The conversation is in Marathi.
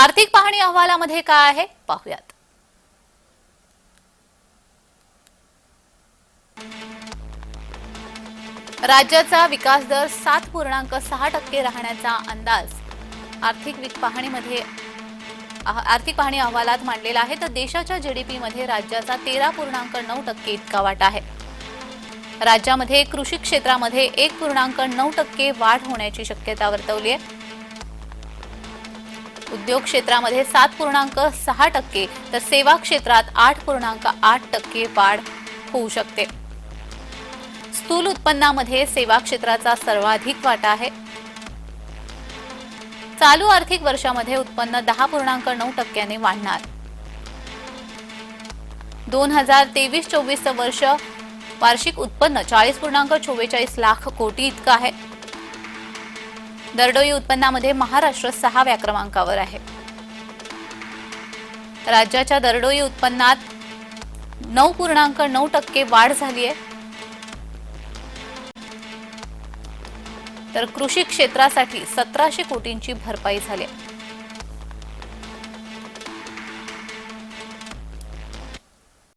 आर्थिक पाहणी अहवालामध्ये काय आहे? पाहूयात. राज्याचा विकास दर सात पूर्णांक सहा टक्के राहण्याचा अंदाज आर्थिक पाहणीमध्ये आर्थिक पाहणी अहवालात मांडलेला आहे. तर देशाच्या जीडीपी मध्ये राज्याचा तेरा पूर्णांक नऊ टक्के इतका वाटा आहे. राज्यामध्ये कृषी क्षेत्रामध्ये एक पूर्णांक नऊ टक्के वाढ होण्याची शक्यता वर्तवली आहे. उद्योग क्षेत्रामध्ये सात पूर्णांक सहा टक्के तर सेवा क्षेत्रात आठ पूर्णांक आठ टक्के वाढ होऊ शकते. स्थूल उत्पन्नामध्ये सेवा क्षेत्राचा सर्वाधिक वाटा आहे. चालू आर्थिक वर्षामध्ये उत्पन्न दहा पूर्णांक नऊ टक्क्याने वाढणार. दोन हजार तेवीस चोवीसचं वर्ष वार्षिक उत्पन्न चाळीस पूर्णांक चोवेचाळीस लाख कोटी इतकं आहे. दरडोई उत्पन्नामध्ये महाराष्ट्र सहाव्या क्रमांकावर आहे. राज्याच्या दरडोई उत्पन्नात नऊ पूर्णांक नऊ टक्के वाढ झाली आहे. तर कृषी क्षेत्रासाठी सतराशे कोटींची भरपाई झाली आहे.